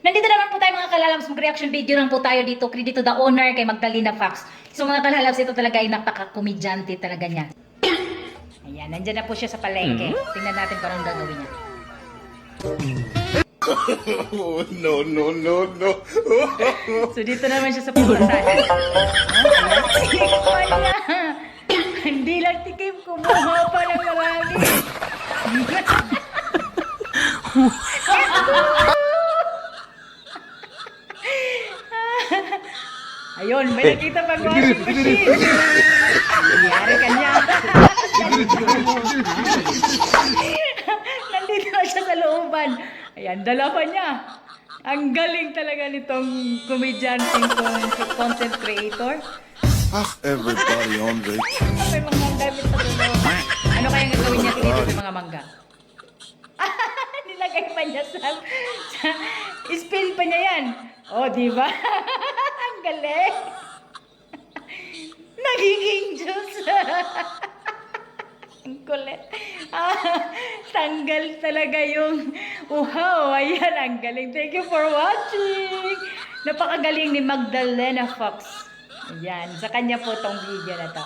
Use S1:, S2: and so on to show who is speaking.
S1: Nandito naman po tayo mga kalalabs, mag-reaction video lang po tayo dito. Credit to the owner kay Magdalena Fox. So mga kalalabs, ito talaga ay napaka-komedyante talaga niya. Ayan, nandyan na po siya sa palengke. Tingnan natin kung anong gagawin niya.
S2: Oh, no, no, no, no.
S1: So dito naman siya sa niya. Hindi lang tikim, kumuha pa ng marami. Ayun, may nakita pag washing machine. Nangyari kanya. Nandito na siya sa looban. Ayan, dala pa niya. Ang galing talaga nitong komedyanteng to, content creator.
S2: Ah, everybody on vacation.
S1: May mga damit sa loob. Ano kaya ang gagawin niya dito sa mga mangga? Nilagay pa niya sa, sa spill pa niya yan. Oh, di ba? galing. Nagiging juice. Ang kulit. Ah, tanggal talaga yung uhaw. Ayan, ang galing. Thank you for watching. Napakagaling ni Magdalena Fox. Ayan, sa kanya po tong video na to.